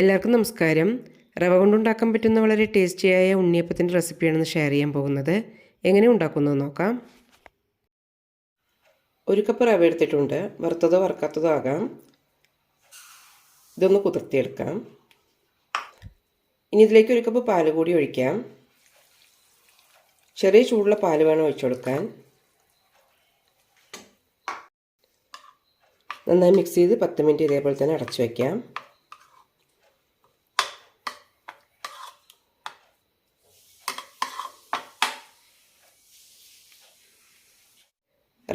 എല്ലാവർക്കും നമസ്കാരം. റവ കൊണ്ടുണ്ടാക്കാൻ പറ്റുന്ന വളരെ ടേസ്റ്റിയായ ഉണ്ണിയപ്പത്തിന്റെ റെസിപ്പിയാണെന്ന് ഷെയർ ചെയ്യാൻ പോകുന്നത്. എങ്ങനെ ഉണ്ടാക്കുന്നത് നോക്കാം. ഒരു കപ്പ് റവ എടുത്തിട്ടുണ്ട്. വറുത്തതോ വറുക്കാത്തതോ ആകാം. ഇതൊന്ന് കുതിർത്തിയെടുക്കാം. ഇനി ഇതിലേക്ക് ഒരു കപ്പ് പാൽ കൂടി ഒഴിക്കാം. ചെറിയ ചൂടുള്ള പാൽ വേണം ഒഴിച്ചു കൊടുക്കാൻ നന്നായി മിക്സ് ചെയ്ത് പത്ത് മിനിറ്റ് ഇതേപോലെ തന്നെ അടച്ചു വയ്ക്കാം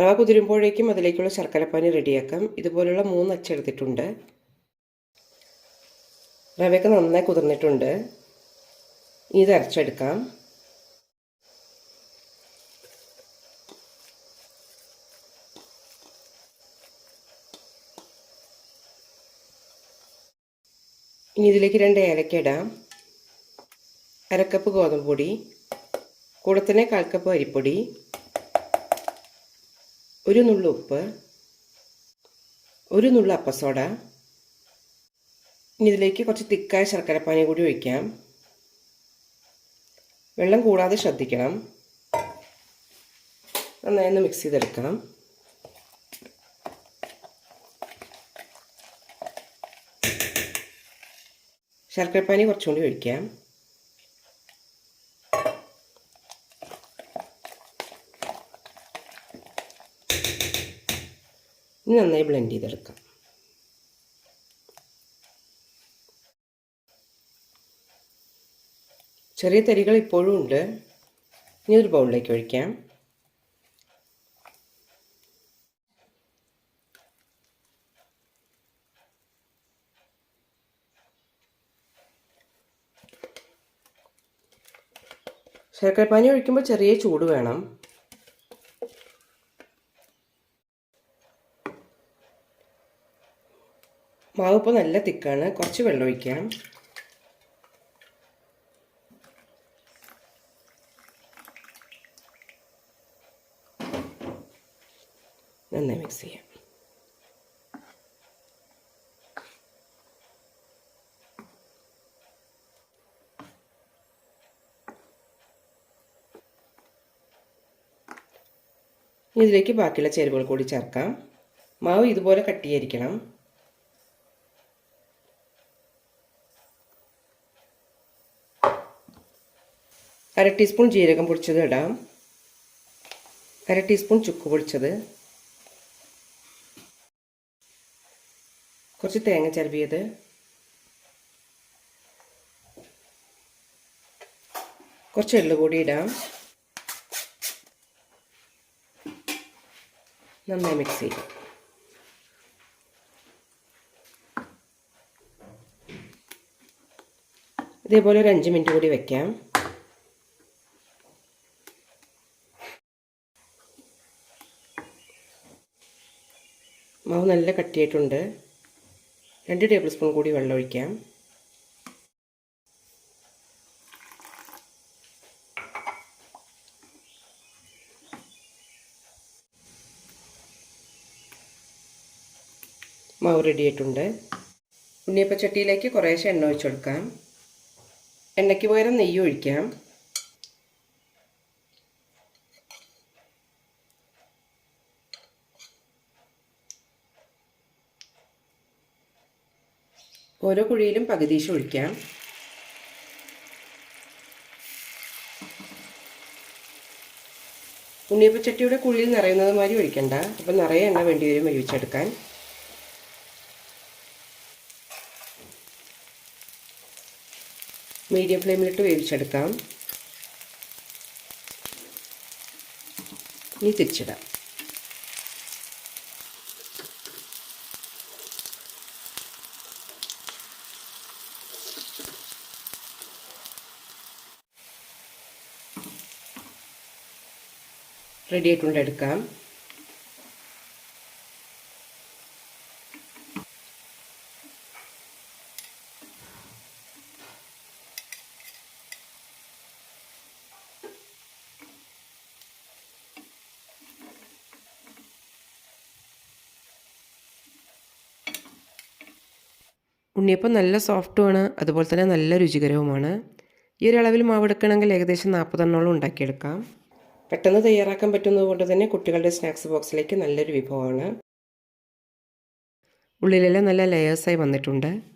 റവ കുതിരുമ്പോഴേക്കും അതിലേക്കുള്ള ശർക്കരപ്പാനി റെഡിയാക്കാം. ഇതുപോലുള്ള മൂന്ന് അച്ചെടുത്തിട്ടുണ്ട് റവയൊക്കെ നന്നായി കുതിർന്നിട്ടുണ്ട്. ഇത് അരച്ചെടുക്കാം. ഇനി ഇതിലേക്ക് രണ്ട് ഏലക്ക ഇടാം. അരക്കപ്പ് ഗോതമ്പ് പൊടി കൂടെ തന്നെ കാൽ കപ്പ് അരിപ്പൊടി ഒരു നുള്ളു ഉപ്പ് ഒരു നുള്ളു അപ്പസോഡ ഇനി ഇതിലേക്ക് കുറച്ച് തിക്കായ ശർക്കരപ്പാനി കൂടി ഒഴിക്കാം. വെള്ളം കൂടാതെ ശ്രദ്ധിക്കണം. നന്നായി ഒന്ന് മിക്സ് ചെയ്തെടുക്കണം. ശർക്കരപ്പാനി കുറച്ചുകൂടി ഒഴിക്കാം. ഇനി നന്നായി ബ്ലെൻഡ് ചെയ്തെടുക്കാം. ചെറിയ തരികൾ ഇപ്പോഴും ഉണ്ട്. ഇനി ഒരു ബൗളിലേക്ക് ഒഴിക്കാം. ശർക്കരപ്പാനി ഒഴിക്കുമ്പോൾ ചെറിയ ചൂട് വേണം. മാവ് ഇപ്പോൾ നല്ല തിക്കാണ്. കുറച്ച് വെള്ളം ഒഴിക്കാം. നന്നായി മിക്സ് ചെയ്യാം. ഇതിലേക്ക് ബാക്കിയുള്ള ചേരുവകൾ കൂടി ചേർക്കാം. മാവ് ഇതുപോലെ കട്ടിയായിരിക്കണം. അര ടീസ്പൂൺ ജീരകം പൊടിച്ചത് ഇടാം. അര ടീസ്പൂൺ ചുക്ക് പൊടിച്ചത്. കുറച്ച് തേങ്ങ ചരവിയത്. കുറച്ച് എള്ളു കൂടി ഇടാം. നന്നായി മിക്സ് ചെയ്യാം. ഇതേപോലെ ഒരു അഞ്ച് മിനിറ്റ് കൂടി വെക്കാം. മാവ് നല്ല കട്ടിയായിട്ടുണ്ട്. രണ്ട് ടേബിൾ സ്പൂൺ കൂടി വെള്ളം ഒഴിക്കാം. മാവ് റെഡിയായിട്ടുണ്ട് ഉണ്ണിയപ്പച്ചട്ടിയിലേക്ക് കുറേശ്ശെ എണ്ണ ഒഴിച്ചു കൊടുക്കാം എണ്ണയ്ക്ക് പകരം നെയ്യ് ഒഴിക്കാം. ഓരോ കുഴിയിലും പകുതീശ ഒഴിക്കാം. ഉണ്ണിയപ്പച്ചട്ടിയുടെ കുഴിയിൽ നിറയുന്നത് മാതിരി ഒഴിക്കണ്ട. അപ്പം നിറയെ എണ്ണ വേണ്ടി വരും ഒഴിച്ചെടുക്കാൻ മീഡിയം ഫ്ലെയിമിലിട്ട് വേവിച്ചെടുക്കാം. ഇനി തിരിച്ചിടാം. റെഡി ആയിട്ടുണ്ട് എടുക്കാം. ഉണ്ണിയപ്പം നല്ല സോഫ്റ്റുമാണ് അതുപോലെ തന്നെ നല്ല രുചികരവുമാണ്. ഈ ഒരളവിൽ മാവെടുക്കണമെങ്കിൽ ഏകദേശം നാൽപ്പതെണ്ണോളം ഉണ്ടാക്കിയെടുക്കാം. പെട്ടെന്ന് തയ്യാറാക്കാൻ പറ്റുന്നത് കൊണ്ട് തന്നെ കുട്ടികളുടെ സ്നാക്സ് ബോക്സിലേക്ക് നല്ലൊരു വിഭവമാണ്. ഉള്ളിലെല്ലാം നല്ല ലെയേഴ്സായി വന്നിട്ടുണ്ട്.